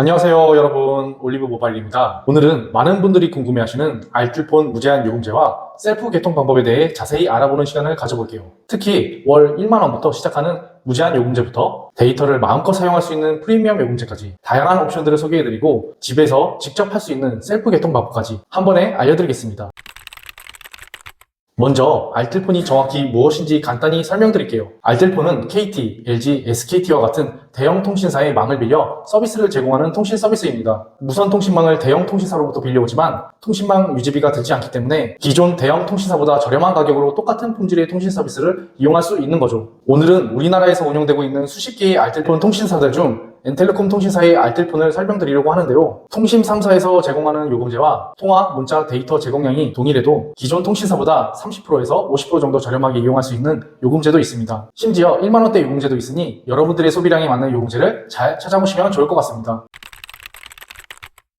안녕하세요 여러분. 올리브 모바일입니다. 오늘은 많은 분들이 궁금해하시는 알뜰폰 무제한 요금제와 셀프 개통 방법에 대해 자세히 알아보는 시간을 가져볼게요. 특히 월 1만원부터 시작하는 무제한 요금제부터 데이터를 마음껏 사용할 수 있는 프리미엄 요금제까지 다양한 옵션들을 소개해드리고 집에서 직접 할 수 있는 셀프 개통 방법까지 한 번에 알려드리겠습니다 먼저 알뜰폰이 정확히 무엇인지 간단히 설명드릴게요. 알뜰폰은 KT, LG, SKT와 같은 대형 통신사의 망을 빌려 서비스를 제공하는 통신 서비스입니다. 무선 통신망을 대형 통신사로부터 빌려오지만 통신망 유지비가 들지 않기 때문에 기존 대형 통신사보다 저렴한 가격으로 똑같은 품질의 통신 서비스를 이용할 수 있는 거죠. 오늘은 우리나라에서 운영되고 있는 수십 개의 알뜰폰 통신사들 중 엔텔레콤 통신사의 알뜰폰을 설명드리려고 하는데요. 통신 3사에서 제공하는 요금제와 통화, 문자, 데이터 제공량이 동일해도 기존 통신사보다 30%에서 50% 정도 저렴하게 이용할 수 있는 요금제도 있습니다. 심지어 1만원대 요금제도 있으니 여러분들의 소비량에 맞는 요금제를 잘 찾아보시면 좋을 것 같습니다.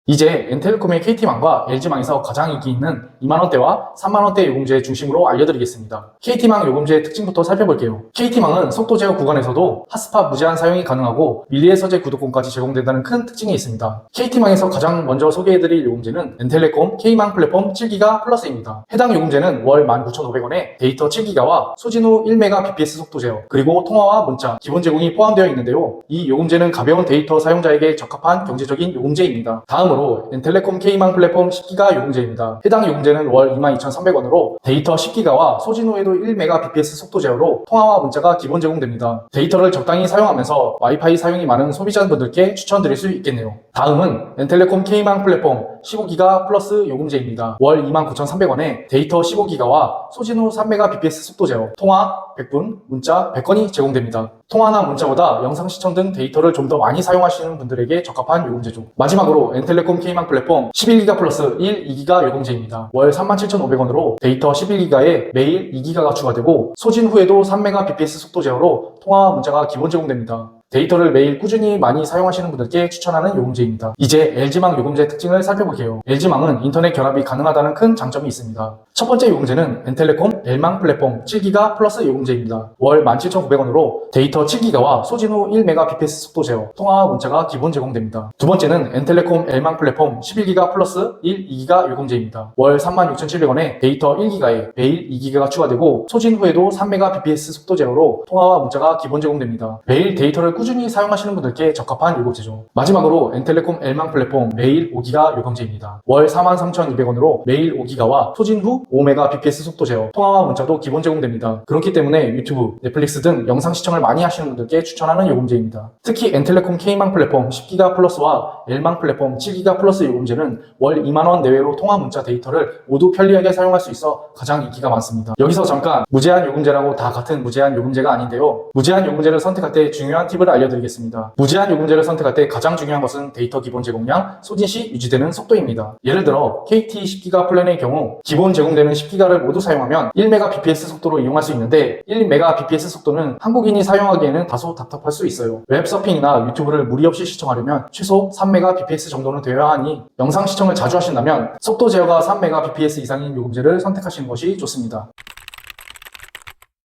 이제 엔텔레콤의 KT망과 LG망에서 가장 인기 있는 2만원대와 3만원대 요금제 중심으로 알려드리겠습니다. KT망 요금제의 특징부터 살펴볼게요. KT망은 속도 제어 구간에서도 핫스팟 무제한 사용이 가능하고 밀리의 서재 구독권까지 제공된다는 큰 특징이 있습니다. KT망에서 가장 먼저 소개해드릴 요금제는 엔텔레콤 K망 플랫폼 7기가 플러스입니다. 해당 요금제는 월 19,500원에 데이터 7기가와 소진 후 1메가bps 속도 제어, 그리고 통화와 문자, 기본 제공이 포함되어 있는데요. 이 요금제는 가벼운 데이터 사용자에게 적합한 경제적인 요금제입니다. 다음으로 엔텔레콤 K망 플랫폼 10기가 요금제입니다. 해당 요금제는 월 22,300원으로 데이터 10기가와 소진 후에도 1메가bps 속도 제어로 통화와 문자가 기본 제공됩니다. 데이터를 적당히 사용하면서 와이파이 사용이 많은 소비자분들께 추천드릴 수 있겠네요. 다음은 엔텔레콤 K망 플랫폼 15기가 플러스 요금제입니다. 월 29,300원에 데이터 15기가와 소진 후 3메가bps 속도 제어, 통화 100분, 문자 100건이 제공됩니다. 통화나 문자보다 영상 시청 등 데이터를 좀 더 많이 사용하시는 분들에게 적합한 요금제죠. 마지막으로 엔텔레콤 K망 플랫폼 11기가 플러스 1, 2기가 요금제입니다. 월 37,500원으로 데이터 11기가에 매일 2기가가 추가되고 소진 후에도 3메가bps 속도 제어로 통화와 문자가 기본 제공됩니다. 데이터를 매일 꾸준히 많이 사용하시는 분들께 추천하는 요금제입니다. 이제 LG망 요금제 특징을 살펴볼게요. LG망은 인터넷 결합이 가능하다는 큰 장점이 있습니다. 첫 번째 요금제는 엔텔레콤 L망 플랫폼 7기가 플러스 요금제입니다. 월 17,900원으로 데이터 7기가와 소진 후 1메가bps 속도 제어, 통화와 문자가 기본 제공됩니다. 두 번째는 엔텔레콤 L망 플랫폼 11기가 플러스 1, 2기가 요금제입니다. 월 36,700원에 데이터 1기가에 매일 2기가가 추가되고 소진 후에도 3메가bps 속도 제어로 통화와 문자가 기본 제공됩니다. 매일 데이터를 꾸준히 사용하시는 분들께 적합한 요금제죠. 마지막으로 엔텔레콤 L망 플랫폼 매일 5기가 요금제입니다. 월 43,200원으로 매일 5기가와 소진 후 5메가bps 속도 제어, 통화와 문자도 기본 제공됩니다. 그렇기 때문에 유튜브, 넷플릭스 등 영상 시청을 많이 하시는 분들께 추천하는 요금제입니다. 특히 엔텔레콤 K망 플랫폼 10기가 플러스와 L망 플랫폼 7기가 플러스 요금제는 월 2만원 내외로 통화 문자 데이터를 모두 편리하게 사용할 수 있어 가장 인기가 많습니다. 여기서 잠깐 무제한 요금제라고 다 같은 무제한 요금제가 아닌데요. 무제한 요금제를 선택할 때 중요한 팁을 알려드리겠습니다. 무제한 요금제를 선택할 때 가장 중요한 것은 데이터 기본 제공량, 소진 시 유지되는 속도입니다. 예를 들어 KT 10기가 플랜의 경우 기본 제공 되는 10기가를 모두 사용하면 1메가bps 속도로 이용할 수 있는데 1메가bps 속도는 한국인이 사용하기에는 다소 답답할 수 있어요. 웹 서핑이나 유튜브를 무리 없이 시청하려면 최소 3메가bps 정도는 되어야 하니 영상 시청을 자주 하신다면 속도 제어가 3메가bps 이상인 요금제를 선택하시는 것이 좋습니다.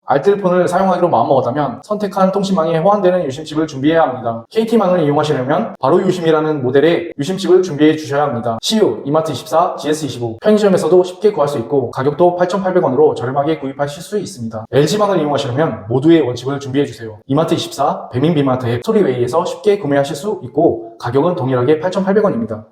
알뜰폰을 사용하기로 마음먹었다면 선택한 통신망에 호환되는 유심칩을 준비해야 합니다. KT망을 이용하시려면 바로 유심이라는 모델의 유심칩을 준비해 주셔야 합니다. CU, 이마트24, GS25 편의점에서도 쉽게 구할 수 있고 가격도 8,800원으로 저렴하게 구입하실 수 있습니다. LG망을 이용하시려면 모두의 원칩을 준비해 주세요. 이마트24, 배민비마트 앱 스토리웨이에서 쉽게 구매하실 수 있고 가격은 동일하게 8,800원입니다.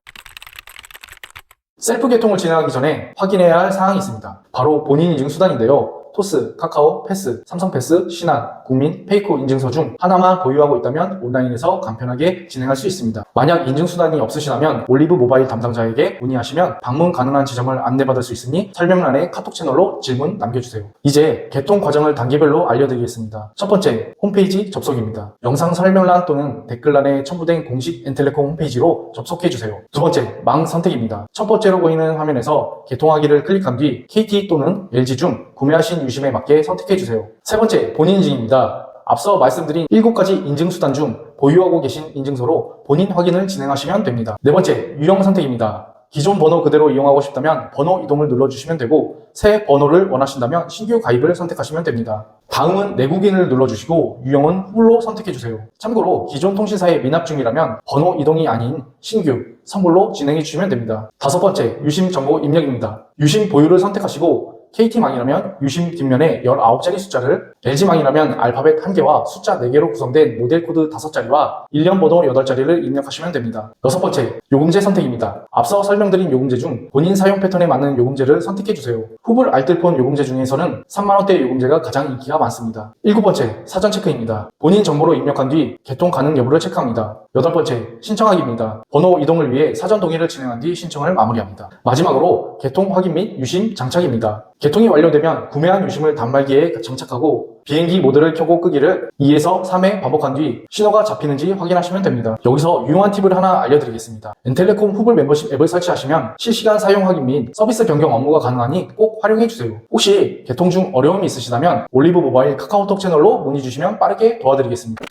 셀프 개통을 진행하기 전에 확인해야 할 사항이 있습니다. 바로 본인 인증 수단인데요. 토스, 카카오, 패스, 삼성패스, 신한, 국민, 페이코 인증서 중 하나만 보유하고 있다면 온라인에서 간편하게 진행할 수 있습니다. 만약 인증수단이 없으시다면 올리브 모바일 담당자에게 문의하시면 방문 가능한 지점을 안내받을 수 있으니 설명란에 카톡 채널로 질문 남겨주세요. 이제 개통 과정을 단계별로 알려드리겠습니다. 첫 번째, 홈페이지 접속입니다. 영상 설명란 또는 댓글란에 첨부된 공식 엔텔레콤 홈페이지로 접속해주세요. 두 번째, 망 선택입니다. 첫 번째로 보이는 화면에서 개통하기를 클릭한 뒤 KT 또는 LG 중 구매하신 유심에 맞게 선택해 주세요. 세 번째, 본인 인증입니다. 앞서 말씀드린 7가지 인증수단 중 보유하고 계신 인증서로 본인 확인을 진행하시면 됩니다. 네 번째, 유형 선택입니다. 기존 번호 그대로 이용하고 싶다면 번호 이동을 눌러주시면 되고 새 번호를 원하신다면 신규 가입을 선택하시면 됩니다. 다음은 내국인을 눌러주시고 유형은 후불로 선택해주세요. 참고로 기존 통신사에 미납 중이라면 번호 이동이 아닌 신규, 선불로 진행해 주시면 됩니다. 다섯 번째, 유심 정보 입력입니다. 유심 보유를 선택하시고 KT망이라면 유심 뒷면에 19자리 숫자를, LG망이라면 알파벳 1개와 숫자 4개로 구성된 모델 코드 5자리와 일련 번호 8자리를 입력하시면 됩니다. 여섯 번째, 요금제 선택입니다. 앞서 설명드린 요금제 중 본인 사용 패턴에 맞는 요금제를 선택해주세요. 후불 알뜰폰 요금제 중에서는 3만원대 요금제가 가장 인기가 많습니다. 일곱 번째, 사전 체크입니다. 본인 정보로 입력한 뒤 개통 가능 여부를 체크합니다. 여덟 번째, 신청하기입니다. 번호 이동을 위해 사전 동의를 진행한 뒤 신청을 마무리합니다. 마지막으로 개통 확인 및 유심 장착입니다. 개통이 완료되면 구매한 유심을 단말기에 장착하고 비행기 모드를 켜고 끄기를 2에서 3회 반복한 뒤 신호가 잡히는지 확인하시면 됩니다. 여기서 유용한 팁을 하나 알려드리겠습니다. 엔텔레콤 후불 멤버십 앱을 설치하시면 실시간 사용 확인 및 서비스 변경 업무가 가능하니 꼭 활용해주세요. 혹시 개통 중 어려움이 있으시다면 올리브 모바일 카카오톡 채널로 문의 주시면 빠르게 도와드리겠습니다.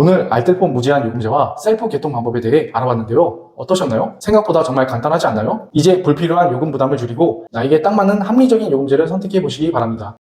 오늘 알뜰폰 무제한 요금제와 셀프 개통 방법에 대해 알아봤는데요. 어떠셨나요? 생각보다 정말 간단하지 않나요? 이제 불필요한 요금 부담을 줄이고 나에게 딱 맞는 합리적인 요금제를 선택해 보시기 바랍니다.